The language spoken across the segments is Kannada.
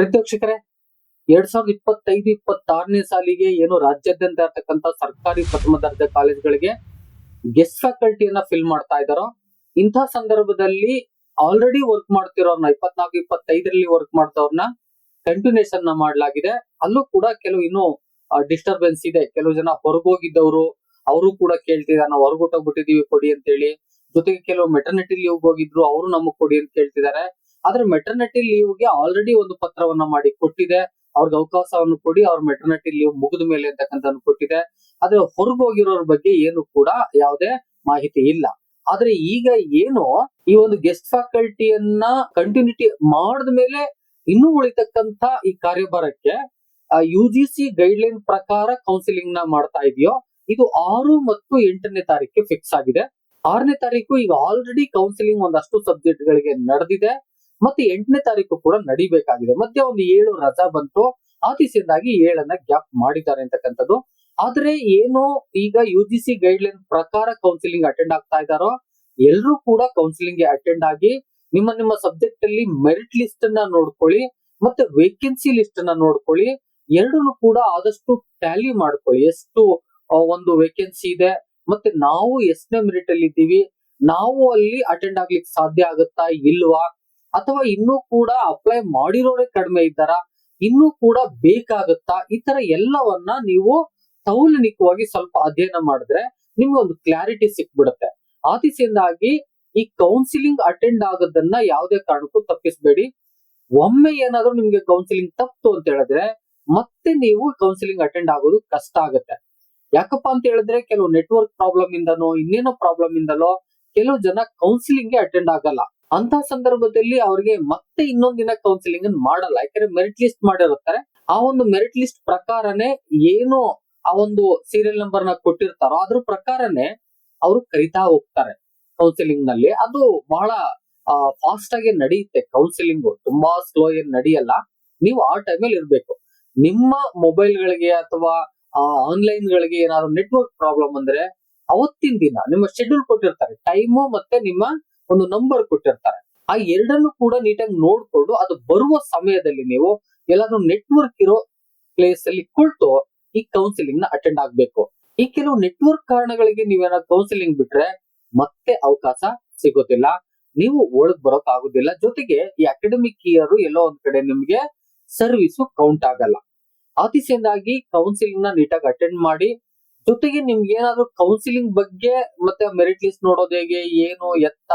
ಪ್ರೇಕ್ಷಕರೇ ಎರಡ್ ಸಾವಿರದ ಇಪ್ಪತ್ತೈದು, ಇಪ್ಪತ್ತಾರನೇ ಸಾಲಿಗೆ ಏನು ರಾಜ್ಯಾದ್ಯಂತ ಇರತಕ್ಕಂತ ಸರ್ಕಾರಿ ಪ್ರಥಮ ದರ್ಜೆ ಕಾಲೇಜ್ಗಳಿಗೆ ಗೆಸ್ಟ್ ಫ್ಯಾಕಲ್ಟಿಯನ್ನ ಫಿಲ್ ಮಾಡ್ತಾ ಇದ್ದಾರೋ ಇಂಥ ಸಂದರ್ಭದಲ್ಲಿ ಆಲ್ರೆಡಿ ವರ್ಕ್ ಮಾಡ್ತಿರೋರ್ನ, ಇಪ್ಪತ್ನಾಲ್ಕು, ಇಪ್ಪತ್ತೈದರಲ್ಲಿ ವರ್ಕ್ ಮಾಡ್ತವ್ರನ್ನ ಕಂಟಿನ್ಯೂಷನ್ನ ಮಾಡಲಾಗಿದೆ. ಅಲ್ಲೂ ಕೂಡ ಕೆಲವು ಇನ್ನು ಡಿಸ್ಟರ್ಬೆನ್ಸ್ ಇದೆ. ಕೆಲವು ಜನ ಹೊರಗೋಗಿದ್ದವರು, ಅವರು ಕೂಡ ಕೇಳ್ತಿದ್ದಾರೆ ನಾವು ಹೊರಗೋಟೋಗ್ಬಿಟ್ಟಿದೀವಿ ಕೊಡಿ ಅಂತ ಹೇಳಿ ಜೊತೆಗೆ ಕೆಲವು ಮೆಟರ್ನಿಟಿ ಲೀವ್ ಹೋಗಿದ್ರು, ಅವರು ನಮಗ್ ಕೊಡಿ ಅಂತ ಕೇಳ್ತಿದ್ದಾರೆ ಆದ್ರೆ ಮೆಟರ್ನಿಟಿ ಲೀವ್ಗೆ ಆಲ್ರೆಡಿ ಒಂದು ಪತ್ರವನ್ನ ಮಾಡಿ ಕೊಟ್ಟಿದೆ. ಅವ್ರಿಗೆ ಅವಕಾಶವನ್ನು ಕೊಡಿ, ಅವ್ರ ಮೆಟರ್ನಿಟಿ ಲೀವ್ ಮುಗಿದ ಮೇಲೆ ಅಂತಕ್ಕಂಥ ಕೊಟ್ಟಿದೆ. ಆದ್ರೆ ಹೊರಗೋಗಿರೋರ್ ಬಗ್ಗೆ ಏನು ಕೂಡ ಯಾವುದೇ ಮಾಹಿತಿ ಇಲ್ಲ. ಆದ್ರೆ ಈಗ ಏನು ಈ ಒಂದು ಗೆಸ್ಟ್ ಫ್ಯಾಕಲ್ಟಿಯನ್ನ ಕಂಟಿನ್ಯೂಟಿ ಮಾಡಿದ ಮೇಲೆ ಇನ್ನೂ ಉಳಿತಕ್ಕಂತ ಈ ಕಾರ್ಯಭಾರಕ್ಕೆ U G C guide line ಪ್ರಕಾರ ಕೌನ್ಸಿಲಿಂಗ್ನ ಮಾಡ್ತಾ ಇದೆಯೋ, ಇದು ಆರು ಮತ್ತು ಎಂಟನೇ ತಾರೀಕು ಫಿಕ್ಸ್ ಆಗಿದೆ. ಆರನೇ ತಾರೀಕು ಈಗ ಆಲ್ರೆಡಿ ಕೌನ್ಸಿಲಿಂಗ್ ಒಂದಷ್ಟು ಸಬ್ಜೆಕ್ಟ್ ಗಳಿಗೆ ನಡೆದಿದೆ. ಮತ್ತೆ ಎಂಟನೇ ತಾರೀಕು ಕೂಡ ನಡಿಬೇಕಾಗಿದೆ. ಮತ್ತೆ ಒಂದು ಏಳು ರಜಾ ಬಂತು. ಆ ದಿಸೆಯಿಂದಾಗಿ ಏಳನ್ನ ಗ್ಯಾಪ್ ಮಾಡಿದ್ದಾರೆ ಅಂತಕ್ಕಂಥದ್ದು. ಆದ್ರೆ ಏನು ಈಗ ಯು ಜಿ ಸಿ ಗೈಡ್ ಪ್ರಕಾರ ಕೌನ್ಸಿಲಿಂಗ್ ಅಟೆಂಡ್ ಆಗ್ತಾ ಇದ್ದಾರೋ ಎಲ್ಲರೂ ಕೂಡ ಕೌನ್ಸಿಲಿಂಗ್ ಅಟೆಂಡ್ ಆಗಿ ನಿಮ್ಮ ನಿಮ್ಮ ಸಬ್ಜೆಕ್ಟ್ ಅಲ್ಲಿ ಮೆರಿಟ್ ಲಿಸ್ಟ್ ಅನ್ನ ನೋಡ್ಕೊಳ್ಳಿ, ಮತ್ತೆ ವೇಕೆನ್ಸಿ ಲಿಸ್ಟ್ ಅನ್ನ ನೋಡ್ಕೊಳ್ಳಿ, ಎರಡನ್ನು ಕೂಡ ಆದಷ್ಟು ಟ್ಯಾಲಿ ಮಾಡ್ಕೊಳ್ಳಿ. ಎಷ್ಟು ಒಂದು ವೇಕೆನ್ಸಿ ಇದೆ, ಮತ್ತೆ ನಾವು ಎಷ್ಟನೇ ಮೆರಿಟ್ ಅಲ್ಲಿ ಇದ್ದೀವಿ ನಾವು ಅಲ್ಲಿ ಅಟೆಂಡ್ ಆಗ್ಲಿಕ್ಕೆ ಸಾಧ್ಯ ಆಗುತ್ತಾ ಇಲ್ವಾ ಅಥವಾ ಇನ್ನೂ ಕೂಡ ಅಪ್ಲೈ ಮಾಡಿರೋರೇ ಕಡಿಮೆ ಇದ್ದಾರಾ? ಇನ್ನೂ ಕೂಡ ಬೇಕಾಗುತ್ತಾ? ಈ ತರ ಎಲ್ಲವನ್ನ ನೀವು ತೌಲನಿಕವಾಗಿ ಸ್ವಲ್ಪ ಅಧ್ಯಯನ ಮಾಡಿದ್ರೆ ನಿಮ್ಗೆ ಒಂದು ಕ್ಲಾರಿಟಿ ಸಿಕ್ಬಿಡುತ್ತೆ. ಆ ದಿಸೆಯಿಂದಾಗಿ ಈ ಕೌನ್ಸಿಲಿಂಗ್ ಅಟೆಂಡ್ ಆಗೋದನ್ನ ಯಾವುದೇ ಕಾರಣಕ್ಕೂ ತಪ್ಪಿಸಬೇಡಿ. ಒಮ್ಮೆ ಏನಾದ್ರೂ ನಿಮ್ಗೆ ಕೌನ್ಸಿಲಿಂಗ್ ತಪ್ಪು ಅಂತ ಹೇಳಿದ್ರೆ ಮತ್ತೆ ನೀವು ಕೌನ್ಸಿಲಿಂಗ್ ಅಟೆಂಡ್ ಆಗೋದು ಕಷ್ಟ ಆಗುತ್ತೆ. ಯಾಕಪ್ಪ ಅಂತ ಹೇಳಿದ್ರೆ ಕೆಲವು ನೆಟ್ವರ್ಕ್ ಪ್ರಾಬ್ಲಮ್ ಇಂದನೋ, ಇನ್ನೇನೋ ಪ್ರಾಬ್ಲಮ್ ಇಂದಲೋ, ಕೆಲವು ಜನ ಕೌನ್ಸಿಲಿಂಗ್ ಅಟೆಂಡ್ ಆಗಲ್ಲ. ಅಂತ ಸಂದರ್ಭದಲ್ಲಿ ಅವ್ರಿಗೆ ಮತ್ತೆ ಇನ್ನೊಂದಿನ ಕೌನ್ಸಿಲಿಂಗ್ ಮಾಡಲ್ಲ. ಯಾಕಂದ್ರೆ ಮೆರಿಟ್ ಲಿಸ್ಟ್ ಮಾಡಿರುತ್ತಾರೆ. ಆ ಒಂದು ಮೆರಿಟ್ ಲಿಸ್ಟ್ ಪ್ರಕಾರನೇ ಏನು ಆ ಒಂದು ಸೀರಿಯಲ್ ನಂಬರ್ನ ಕೊಟ್ಟಿರ್ತಾರೋ ಅದ್ರ ಪ್ರಕಾರನೇ ಅವರು ಕರಿತಾ ಹೋಗ್ತಾರೆ ಕೌನ್ಸಿಲಿಂಗ್ನಲ್ಲಿ. ಅದು ಬಹಳ ಫಾಸ್ಟ್ ಆಗಿ ನಡೆಯುತ್ತೆ. ಕೌನ್ಸಿಲಿಂಗ್ ತುಂಬಾ ಸ್ಲೋ ಏನ್ ನಡೆಯಲ್ಲ. ನೀವು ಆ ಟೈಮಲ್ಲಿ ಇರ್ಬೇಕು. ನಿಮ್ಮ ಮೊಬೈಲ್ ಗಳಿಗೆ ಅಥವಾ ಆನ್ಲೈನ್ ಗಳಿಗೆ ಏನಾದ್ರು ನೆಟ್ವರ್ಕ್ ಪ್ರಾಬ್ಲಮ್ ಅಂದ್ರೆ, ಅವತ್ತಿನ ದಿನ ನಿಮ್ಮ ಶೆಡ್ಯೂಲ್ ಕೊಟ್ಟಿರ್ತಾರೆ. ಟೈಮು ಮತ್ತೆ ನಿಮ್ಮ ಒಂದು ನಂಬರ್ ಕೊಟ್ಟಿರ್ತಾರೆ. ಆ ಎರಡನ್ನು ಕೂಡ ನೀಟಾಗಿ ನೋಡ್ಕೊಂಡು ಅದು ಬರುವ ಸಮಯದಲ್ಲಿ ನೀವು ಎಲ್ಲಾದ್ರೂ ನೆಟ್ವರ್ಕ್ ಇರೋ ಪ್ಲೇಸ್ ಅಲ್ಲಿ ಕುಳಿತು ಈ ಕೌನ್ಸಿಲಿಂಗ್ನ ಅಟೆಂಡ್ ಆಗ್ಬೇಕು. ಈ ಕೆಲವು ನೆಟ್ವರ್ಕ್ ಕಾರಣಗಳಿಗೆ ನೀವೇನಾದ್ರು ಕೌನ್ಸಿಲಿಂಗ್ ಬಿಟ್ರೆ ಮತ್ತೆ ಅವಕಾಶ ಸಿಗೋದಿಲ್ಲ. ನೀವು ಒಳಗ್ ಬರೋಕ್ ಆಗುದಿಲ್ಲ. ಜೊತೆಗೆ ಈ ಅಕಾಡೆಮಿಕ್ ಇಯರ್ ಎಲ್ಲೋ ಒಂದ್ ಕಡೆ ನಿಮ್ಗೆ ಸರ್ವಿಸು ಕೌಂಟ್ ಆಗಲ್ಲ. ಆ ದಿಸೆಯಿಂದಾಗಿ ಕೌನ್ಸಿಲಿಂಗ್ನ ನೀಟಾಗಿ ಅಟೆಂಡ್ ಮಾಡಿ, ಜೊತೆಗೆ ನಿಮ್ಗೆ ಏನಾದ್ರು ಕೌನ್ಸಿಲಿಂಗ್ ಬಗ್ಗೆ ಮತ್ತೆ ಮೆರಿಟ್ ಲಿಸ್ಟ್ ನೋಡೋದು ಹೇಗೆ, ಏನು, ಎತ್ತ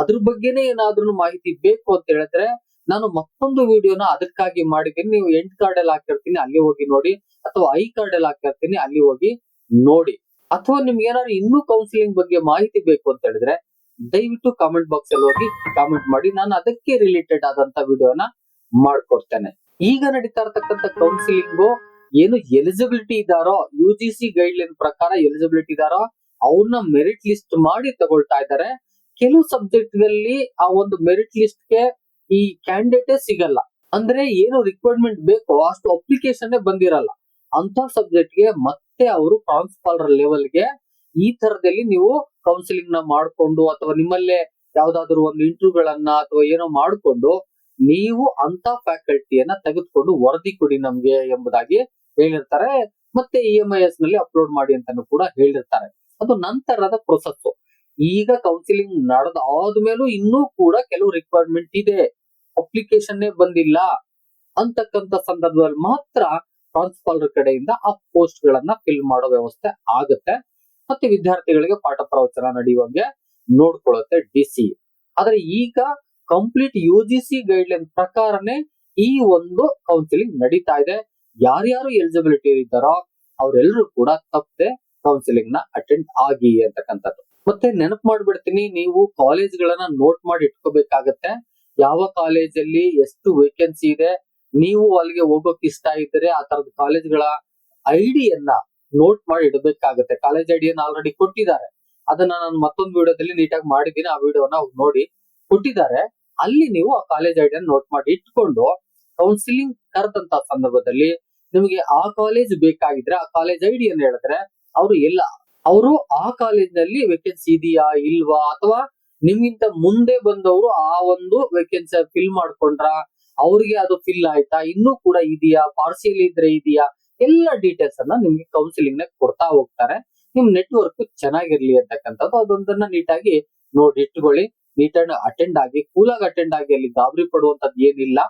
ಅದ್ರ ಬಗ್ಗೆನೇ ಏನಾದ್ರೂ ಮಾಹಿತಿ ಬೇಕು ಅಂತ ಹೇಳಿದ್ರೆ ನಾನು ಮತ್ತೊಂದು ವಿಡಿಯೋನ ಅದಕ್ಕಾಗಿ ಮಾಡಿದ್ದೀನಿ. ನೀವು ಎಂಟ್ ಕಾರ್ಡ್ ಅಲ್ಲಿ ಹಾಕಿರ್ತೀನಿ, ಅಲ್ಲಿ ಹೋಗಿ ನೋಡಿ. ಅಥವಾ ಐ ಕಾರ್ಡ್ ಅಲ್ಲಿ ಹಾಕಿರ್ತೀನಿ, ಅಲ್ಲಿ ಹೋಗಿ ನೋಡಿ. ಅಥವಾ ನಿಮ್ಗೆ ಏನಾದ್ರು ಇನ್ನೂ ಕೌನ್ಸಿಲಿಂಗ್ ಬಗ್ಗೆ ಮಾಹಿತಿ ಬೇಕು ಅಂತ ಹೇಳಿದ್ರೆ ದಯವಿಟ್ಟು ಕಾಮೆಂಟ್ ಬಾಕ್ಸ್ ಅಲ್ಲಿ ಹೋಗಿ ಕಾಮೆಂಟ್ ಮಾಡಿ. ನಾನು ಅದಕ್ಕೆ ರಿಲೇಟೆಡ್ ಆದಂತ ವಿಡಿಯೋನ ಮಾಡ್ಕೊಡ್ತೇನೆ. ಈಗ ನಡೀತಾ ಇರ್ತಕ್ಕಂಥ ಕೌನ್ಸಿಲಿಂಗ್ ಏನು eligibility ಇದಾರೋ U G C guide line ಪ್ರಕಾರ ಎಲಿಜಿಬಿಲಿಟಿ ಇದಾರೋ, ಅವ್ರನ್ನ ಮೆರಿಟ್ ಲಿಸ್ಟ್ ಮಾಡಿ ತಗೊಳ್ತಾ ಇದ್ದಾರೆ. ಕೆಲವು ಸಬ್ಜೆಕ್ಟ್ಗಳಲ್ಲಿ ಆ ಒಂದು ಮೆರಿಟ್ ಲಿಸ್ಟ್ಗೆ ಈ ಕ್ಯಾಂಡಿಡೇಟೇ ಸಿಗಲ್ಲ. ಅಂದ್ರೆ ಏನು ರಿಕ್ವೈರ್ಮೆಂಟ್ ಬೇಕೋ ಅಷ್ಟು ಅಪ್ಲಿಕೇಶನ್ ಬಂದಿರಲ್ಲ. ಅಂತ ಸಬ್ಜೆಕ್ಟ್ಗೆ ಮತ್ತೆ ಅವರು ಪ್ರಾನ್ಸಿಪಾಲರ್ ಲೆವೆಲ್ಗೆ ಈ ತರದಲ್ಲಿ ನೀವು ಕೌನ್ಸಿಲಿಂಗ್ನ ಮಾಡ್ಕೊಂಡು ಅಥವಾ ನಿಮ್ಮಲ್ಲೇ ಯಾವ್ದಾದ್ರು ಒಂದು ಇಂಟರ್ವ್ಯೂ ಗಳನ್ನ ಅಥವಾ ಏನೋ ಮಾಡ್ಕೊಂಡು ನೀವು ಅಂತ ಫ್ಯಾಕಲ್ಟಿಯನ್ನ ತೆಗೆದುಕೊಂಡು ವರದಿ ಕೊಡಿ ನಮ್ಗೆ ಎಂಬುದಾಗಿ ಹೇಳಿರ್ತಾರೆ. ಮತ್ತೆ ಇ ಎಸ್ನಲ್ಲಿ ಅಪ್ಲೋಡ್ ಮಾಡಿ ಅಂತಾನು ಕೂಡ ಹೇಳಿರ್ತಾರೆ. ಅದು ನಂತರದ ಪ್ರೊಸೆಸ್ ಈಗ ಕೌನ್ಸಿಲಿಂಗ್ ನಡೆದ ಆದ್ಮೇಲೂ ಇನ್ನೂ ಕೂಡ ಕೆಲವು ರಿಕ್ವೈರ್ಮೆಂಟ್ ಇದೆ. ಅಪ್ಲಿಕೇಶನ್ ಬಂದಿಲ್ಲ. ಅಂತಕ್ಕಂತ ಸಂದರ್ಭದಲ್ಲಿ ಮಾತ್ರ ಪ್ರಾನ್ಸಿಪಾಲರ್ ಕಡೆಯಿಂದ ಆ ಪೋಸ್ಟ್ ಗಳನ್ನ ಫಿಲ್ ಮಾಡೋ ವ್ಯವಸ್ಥೆ ಆಗುತ್ತೆ. ಮತ್ತೆ ವಿದ್ಯಾರ್ಥಿಗಳಿಗೆ ಪಾಠ ಪ್ರವಚನ ನಡೆಯುವಂಗೆ ನೋಡ್ಕೊಳ್ಳುತ್ತೆ ಡಿ ಸಿ ಆದ್ರೆ ಈಗ complete U G C guide line ಪ್ರಕಾರನೇ ಈ ಒಂದು ಕೌನ್ಸಿಲಿಂಗ್ ನಡೀತಾ ಇದೆ. ಯಾರ್ಯಾರು ಎಲಿಜಿಬಿಲಿಟಿ ಇದ್ದಾರೋ ಅವರೆಲ್ಲರೂ ಕೂಡ ತಪ್ಪದೆ ಕೌನ್ಸಿಲಿಂಗ್ನ ಅಟೆಂಡ್ ಆಗಿ ಅಂತಕ್ಕಂಥದ್ದು. ಮತ್ತೆ ನೆನಪು ಮಾಡ್ಬಿಡ್ತೀನಿ, ನೀವು ಕಾಲೇಜ್ಗಳನ್ನ ನೋಟ್ ಮಾಡಿ ಇಟ್ಕೋಬೇಕಾಗತ್ತೆ. ಯಾವ ಕಾಲೇಜಲ್ಲಿ ಎಷ್ಟು ವೇಕೆನ್ಸಿ ಇದೆ, ನೀವು ಅಲ್ಲಿಗೆ ಹೋಗೋಕೆ ಇಷ್ಟ ಇದ್ರೆ ಆ ತರದ ಕಾಲೇಜ್ಗಳ ಐಡಿಯನ್ನ ನೋಟ್ ಮಾಡಿ ಇಡಬೇಕಾಗತ್ತೆ. ಕಾಲೇಜ್ ಐಡಿಯನ್ನ ಆಲ್ರೆಡಿ ಕೊಟ್ಟಿದ್ದಾರೆ. ಅದನ್ನ ನಾನು ಮತ್ತೊಂದು ವಿಡಿಯೋದಲ್ಲಿ ನೀಟಾಗಿ ಮಾಡಿದ್ದೀನಿ. ಆ ವಿಡಿಯೋನ ನೋಡಿ ಕೊಟ್ಟಿದ್ದಾರೆ. ಅಲ್ಲಿ ನೀವು ಆ ಕಾಲೇಜ್ ಐಡಿಯನ್ನು ನೋಟ್ ಮಾಡಿ ಇಟ್ಕೊಂಡು ಕೌನ್ಸಿಲಿಂಗ್ ಕರೆದಂತ ಸಂದರ್ಭದಲ್ಲಿ ನಿಮಗೆ ಆ ಕಾಲೇಜ್ ಬೇಕಾಗಿದ್ರೆ ಆ ಕಾಲೇಜ್ ಐಡಿ ಅನ್ನು ಹೇಳಿದ್ರೆ, ಅವರು ಎಲ್ಲ ಅವರು ಆ ಕಾಲೇಜಿನಲ್ಲಿ ವೇಕೆನ್ಸಿ ಇದೆಯಾ, ಇಲ್ವಾ? ಅಥವಾ ನಿಮ್ಗಿಂತ ಮುಂದೆ ಬಂದವರು ಆ ಒಂದು ವೇಕೆನ್ಸಿ ಫಿಲ್ ಮಾಡ್ಕೊಂಡ್ರ? ಅವ್ರಿಗೆ ಅದು ಫಿಲ್ ಆಯ್ತಾ? ಇನ್ನೂ ಕೂಡ ಇದೆಯಾ? ಪಾರ್ಸಿಯಲ್ ಇದ್ರೆ ಇದೆಯಾ? ಎಲ್ಲ ಡೀಟೇಲ್ಸ್ ಅನ್ನ ನಿಮ್ಗೆ ಕೌನ್ಸಿಲಿಂಗ್ನ ಕೊಡ್ತಾ ಹೋಗ್ತಾರೆ. ನಿಮ್ ನೆಟ್ವರ್ಕ್ ಚೆನ್ನಾಗಿರ್ಲಿ ಅಂತಕ್ಕಂಥದ್ದು ಅದೊಂದನ್ನ ನೀಟಾಗಿ ನೋಡಿ ಇಟ್ಕೊಳ್ಳಿ. ನೀಟಾಗಿ ಅಟೆಂಡ್ ಆಗಿ, ಕೂಲಾಗಿ ಅಟೆಂಡ್ ಆಗಿ ಅಲ್ಲಿ ಗಾಬರಿ ಪಡುವಂತದ್ದು ಏನಿಲ್ಲ.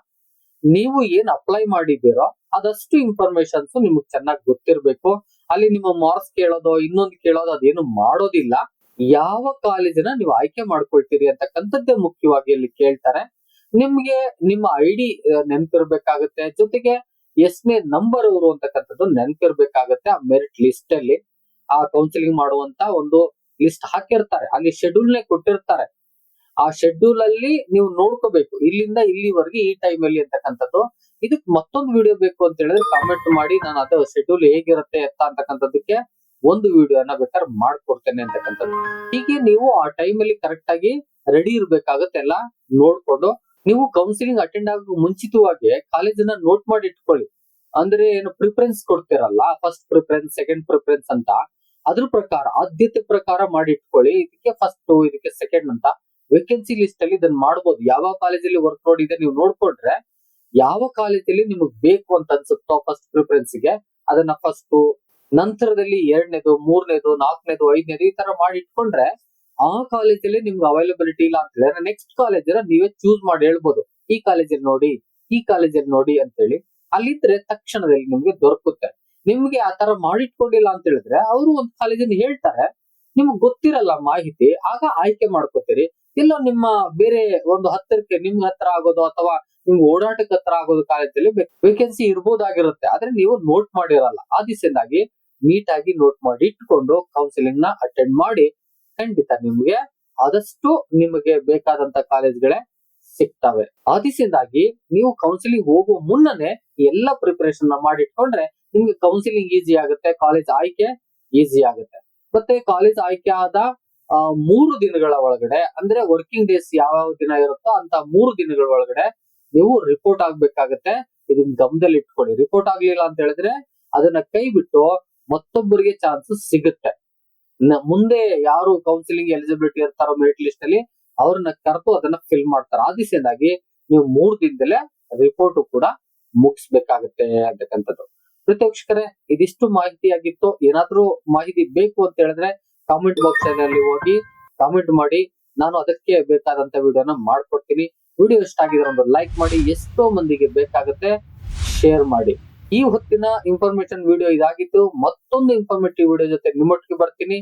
ನೀವು ಏನ್ ಅಪ್ಲೈ ಮಾಡಿದ್ದೀರೋ ಅದಷ್ಟು ಇನ್ಫಾರ್ಮೇಶನ್ಸ್ ನಿಮ್ಗೆ ಚೆನ್ನಾಗಿ ಗೊತ್ತಿರ್ಬೇಕು. ಅಲ್ಲಿ ನಿಮ್ಮ ಮಾರ್ಕ್ಸ್ ಕೇಳೋದೋ, ಇನ್ನೊಂದು ಕೇಳೋದೋ ಅದೇನು ಮಾಡೋದಿಲ್ಲ. ಯಾವ ಕಾಲೇಜನ್ನ ನೀವು ಆಯ್ಕೆ ಮಾಡ್ಕೊಳ್ತೀರಿ ಅಂತಕ್ಕಂಥದ್ದೇ ಮುಖ್ಯವಾಗಿ ಅಲ್ಲಿ ಕೇಳ್ತಾರೆ. ನಿಮ್ಗೆ ನಿಮ್ಮ ಐ ಡಿ ನೆನ್ಪಿರ್ಬೇಕಾಗತ್ತೆ. ಜೊತೆಗೆ ಎಷ್ಟನೇ ನಂಬರ್ ಅವರು ಅಂತಕ್ಕಂಥದ್ದು ನೆನ್ಪಿರ್ಬೇಕಾಗತ್ತೆ ಆ ಮೆರಿಟ್ ಲಿಸ್ಟ್ ಅಲ್ಲಿ. ಆ ಕೌನ್ಸಿಲಿಂಗ್ ಮಾಡುವಂತ ಒಂದು ಲಿಸ್ಟ್ ಹಾಕಿರ್ತಾರೆ. ಅಲ್ಲಿ ಶೆಡ್ಯೂಲ್ ನೇ ಕೊಟ್ಟಿರ್ತಾರೆ. ಆ ಶೆಡ್ಯೂಲ್ ಅಲ್ಲಿ ನೀವು ನೋಡ್ಕೋಬೇಕು. ಇಲ್ಲಿಂದ ಇಲ್ಲಿವರೆಗೆ ಈ ಟೈಮ್ ಅಲ್ಲಿ ಅಂತಕ್ಕಂಥದ್ದು ಇದಕ್ ಮತ್ತೊಂದು ವಿಡಿಯೋ ಬೇಕು ಅಂತ ಹೇಳಿದ್ರೆ ಕಾಮೆಂಟ್ ಮಾಡಿ, ನಾನು ಅದು ಶೆಡ್ಯೂಲ್ ಹೇಗಿರುತ್ತೆ ಅಂತ ಅಂತಕ್ಕಂಥದ್ದಕ್ಕೆ ಒಂದು ವಿಡಿಯೋನ ಬೇಕಾದ್ರೆ ಮಾಡ್ಕೊಡ್ತೇನೆ ಅಂತಕ್ಕಂಥದ್ದು. ಹೀಗೆ ನೀವು ಆ ಟೈಮ್ ಅಲ್ಲಿ ಕರೆಕ್ಟ್ ಆಗಿ ರೆಡಿ ಇರ್ಬೇಕಾಗತ್ತೆ ಎಲ್ಲ ನೋಡ್ಕೊಂಡು, ನೀವು ಕೌನ್ಸಿಲಿಂಗ್ ಅಟೆಂಡ್ ಆಗೋ ಮುಂಚಿತವಾಗಿ ಕಾಲೇಜನ್ನ ನೋಟ್ ಮಾಡಿ ಇಟ್ಕೊಳ್ಳಿ. ಅಂದ್ರೆ ಏನು ಪ್ರಿಫರೆನ್ಸ್ ಕೊಡ್ತೀರಲ್ಲ ಫಸ್ಟ್ ಪ್ರಿಫರೆನ್ಸ್ ಸೆಕೆಂಡ್ ಪ್ರಿಫರೆನ್ಸ್ ಅಂತ. ಅದ್ರ ಪ್ರಕಾರ, ಆದ್ಯತೆ ಪ್ರಕಾರ ಮಾಡಿ ಇಟ್ಕೊಳ್ಳಿ. ಇದಕ್ಕೆ ಫಸ್ಟ್ ಇದಕ್ಕೆ ಸೆಕೆಂಡ್ ಅಂತ. ವೇಕೆನ್ಸಿ ಲಿಸ್ಟ್ ಅಲ್ಲಿ ಇದನ್ನ ಮಾಡ್ಬೋದು. ಯಾವ ಕಾಲೇಜಲ್ಲಿ ವರ್ಕ್ ಲೋಡ್ ಇದೆ ನೀವು ನೋಡ್ಕೊಂಡ್ರೆ ಯಾವ ಕಾಲೇಜಲ್ಲಿ ನಿಮಗೆ ಬೇಕು ಅಂತ ಅನ್ಸುತ್ತೋ ಫಸ್ಟ್ ಪ್ರಿಫರೆನ್ಸ್ಗೆ, ಅದನ್ನ ಫಸ್ಟ್ ನಂತರದಲ್ಲಿ ಎರಡನೇದು, ಮೂರನೇದು, ನಾಲ್ಕನೇದು, ಐದನೇದು ಈ ತರ ಮಾಡಿ ಇಟ್ಕೊಂಡ್ರೆ, ಆ ಕಾಲೇಜಲ್ಲಿ ನಿಮ್ಗೆ ಅವೈಲಬಿಲಿಟಿ ಇಲ್ಲ ಅಂತ ಹೇಳಿದ್ರೆ ನೆಕ್ಸ್ಟ್ ಕಾಲೇಜ್ ನೀವೇ ಚೂಸ್ ಮಾಡಿ ಹೇಳ್ಬೋದು. ಈ ಕಾಲೇಜಲ್ಲಿ ನೋಡಿ, ಈ ಕಾಲೇಜಲ್ಲಿ ನೋಡಿ ಅಂತ ಹೇಳಿ. ಅಲ್ಲಿದ್ರೆ ತಕ್ಷಣದಲ್ಲಿ ನಿಮ್ಗೆ ದೊರಕುತ್ತೆ. ನಿಮ್ಗೆ ಆ ತರ ಮಾಡಿಟ್ಕೊಂಡಿಲ್ಲ ಅಂತ ಹೇಳಿದ್ರೆ ಅವರು ಒಂದು ಕಾಲೇಜನ್ನು ಹೇಳ್ತಾರೆ, ನಿಮ್ಗೆ ಗೊತ್ತಿರಲ್ಲ ಮಾಹಿತಿ, ಆಗ ಆಯ್ಕೆ ಮಾಡ್ಕೋತೀರಿ. ಇಲ್ಲ ನಿಮ್ಮ ಬೇರೆ ಒಂದು ಹತ್ತಿರಕ್ಕೆ ನಿಮ್ಗೆ ಹತ್ರ ಆಗೋದು ಅಥವಾ ನಿಮ್ಗೆ ಓಡಾಟಕ್ಕೆ ಹತ್ರ ಆಗೋದು ಕಾಲೇಜಲ್ಲಿ ವೇಕೆನ್ಸಿ ಇರ್ಬೋದಾಗಿರುತ್ತೆ. ಆದ್ರೆ ನೀವು ನೋಟ್ ಮಾಡಿರಲ್ಲ. ಆ ದಿಸೆಯಿಂದಾಗಿ ಆಗಿ ನೋಟ್ ಮಾಡಿ ಇಟ್ಕೊಂಡು ಕೌನ್ಸಿಲಿಂಗ್ನ ಅಟೆಂಡ್ ಮಾಡಿ ಖಂಡಿತ ನಿಮ್ಗೆ ಆದಷ್ಟು ನಿಮಗೆ ಬೇಕಾದಂತ ಕಾಲೇಜ್ಗಳೇ ಸಿಗ್ತವೆ. ಆ ನೀವು ಕೌನ್ಸಿಲಿಂಗ್ ಹೋಗುವ ಮುನ್ನನೆ ಎಲ್ಲ ಪ್ರಿಪರೇಷನ್ನ ಮಾಡಿಟ್ಕೊಂಡ್ರೆ ನಿಮ್ಗೆ ಕೌನ್ಸಿಲಿಂಗ್ ಈಸಿ ಆಗುತ್ತೆ ಕಾಲೇಜ್ ಆಯ್ಕೆ ಈಸಿ ಆಗುತ್ತೆ. ಮತ್ತೆ ಕಾಲೇಜ್ ಆಯ್ಕೆ ಆದ ಮೂರು ದಿನಗಳ ಒಳಗಡೆ, ಅಂದ್ರೆ ವರ್ಕಿಂಗ್ ಡೇಸ್ ಯಾವ ದಿನ ಇರುತ್ತೋ ಅಂತ ಮೂರು ದಿನಗಳ ಒಳಗಡೆ ನೀವು ರಿಪೋರ್ಟ್ ಆಗ್ಬೇಕಾಗತ್ತೆ. ಇದನ್ನ ಗಮನದಲ್ಲಿ ಇಟ್ಕೊಳ್ಳಿ. ರಿಪೋರ್ಟ್ ಆಗ್ಲಿಲ್ಲ ಅಂತ ಹೇಳಿದ್ರೆ ಅದನ್ನ ಕೈ ಬಿಟ್ಟು ಮತ್ತೊಬ್ಬರಿಗೆ ಚಾನ್ಸಸ್ ಸಿಗುತ್ತೆ. ಮುಂದೆ ಯಾರು ಕೌನ್ಸಿಲಿಂಗ್ ಎಲಿಜಿಬಿಲಿಟಿ ಇರ್ತಾರೋ ಮೆರಿಟ್ ಲಿಸ್ಟ್ ಅಲ್ಲಿ ಅವ್ರನ್ನ ಕರೆದು ಅದನ್ನ ಫಿಲ್ ಮಾಡ್ತಾರೆ. ಆ ದಿಸೆಯಿಂದಾಗಿ ನೀವು ಮೂರ್ ದಿನದಲ್ಲೇ ರಿಪೋರ್ಟ್ ಕೂಡ ಮುಗಿಸ್ಬೇಕಾಗತ್ತೆ ಅಂತಕ್ಕಂಥದ್ದು. ಪ್ರತ್ಯಕ್ಷಕರೇ, ಇದಿಷ್ಟು ಮಾಹಿತಿ ಆಗಿತ್ತು ಏನಾದ್ರೂ ಮಾಹಿತಿ ಬೇಕು ಅಂತ ಹೇಳಿದ್ರೆ ಕಾಮೆಂಟ್ ಬಾಕ್ಸ್ ಅಲ್ಲಿ ಹೋಗಿ ಕಾಮೆಂಟ್ ಮಾಡಿ. ನಾನು ಅದಕ್ಕೆ ಬೇಕಾದಂತ ವಿಡಿಯೋನ ಮಾಡ್ಕೊಡ್ತೀನಿ. ವಿಡಿಯೋ ಇಷ್ಟ ಆಗಿದ್ರೆ ಒಂದು ಲೈಕ್ ಮಾಡಿ, ಎಷ್ಟೋ ಮಂದಿಗೆ ಬೇಕಾಗುತ್ತೆ ಶೇರ್ ಮಾಡಿ. ಈ ಹೊತ್ತಿನ ಇನ್ಫಾರ್ಮೇಶನ್ ವಿಡಿಯೋ ಇದಾಗಿತ್ತು. ಮತ್ತೊಂದು ಇನ್ಫಾರ್ಮೇಟಿವ್ ವಿಡಿಯೋ ಜೊತೆ ನಿಮ್ಮೊಟ್ಟಿಗೆ ಬರ್ತೀನಿ.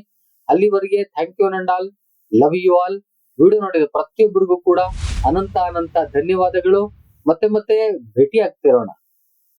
ಅಲ್ಲಿವರೆಗೆ thank you and all love you all video ನೋಡಿದ ಪ್ರತಿಯೊಬ್ಬರಿಗೂ ಕೂಡ ಅನಂತ ಅನಂತ ಧನ್ಯವಾದಗಳು. ಮತ್ತೆ ಮತ್ತೆ ಭೇಟಿ ಆಗ್ತಿರೋಣ